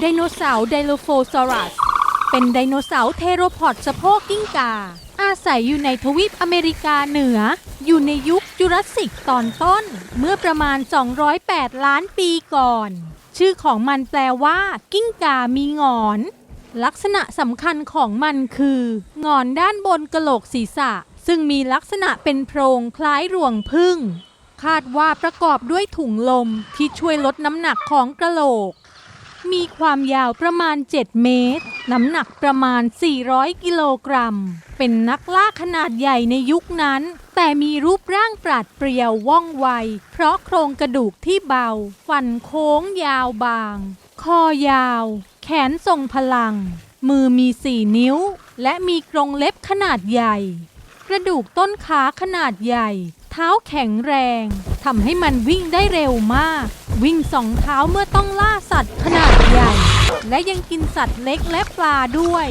ไดโนเสาร์ไดโลโฟซอรัส เป็นไดโนเสาร์เทโรพอดสะโพกกิ้งกา อาศัยอยู่ในทวีปอเมริกาเหนือ อยู่ในยุคจุราสสิกตอนต้น เมื่อประมาณ 208 ล้านปีก่อน ชื่อของมันแปลว่า กิ้งกามีงอน ลักษณะสำคัญของมันคือ งอนด้านบนกะโหลกศีรษะ ซึ่งมีลักษณะเป็นโพรงคล้ายรวงพึ่งคาดว่าประกอบด้วยถุงลมที่ช่วยลดน้ำหนักของกระโหลก มีความยาวประมาณ 7 เมตร น้ำหนักประมาณ 400 กิโลกรัม เป็นนักล่าขนาดใหญ่ในยุคนั้น แต่มีรูปร่างปราดเปรียวว่องไว เพราะโครงกระดูกที่เบา ฟันโค้งยาวบาง คอยาว แขนทรงพลัง มือมีสี่นิ้ว และมีกรงเล็บขนาดใหญ่ กระดูกต้นขาขนาดใหญ่ เท้าแข็งแรงทำให้มันวิ่งได้เร็วมาก วิ่งสองเท้าเมื่อต้องล่าสัตว์ขนาดใหญ่ และยังกินสัตว์เล็กและปลาด้วย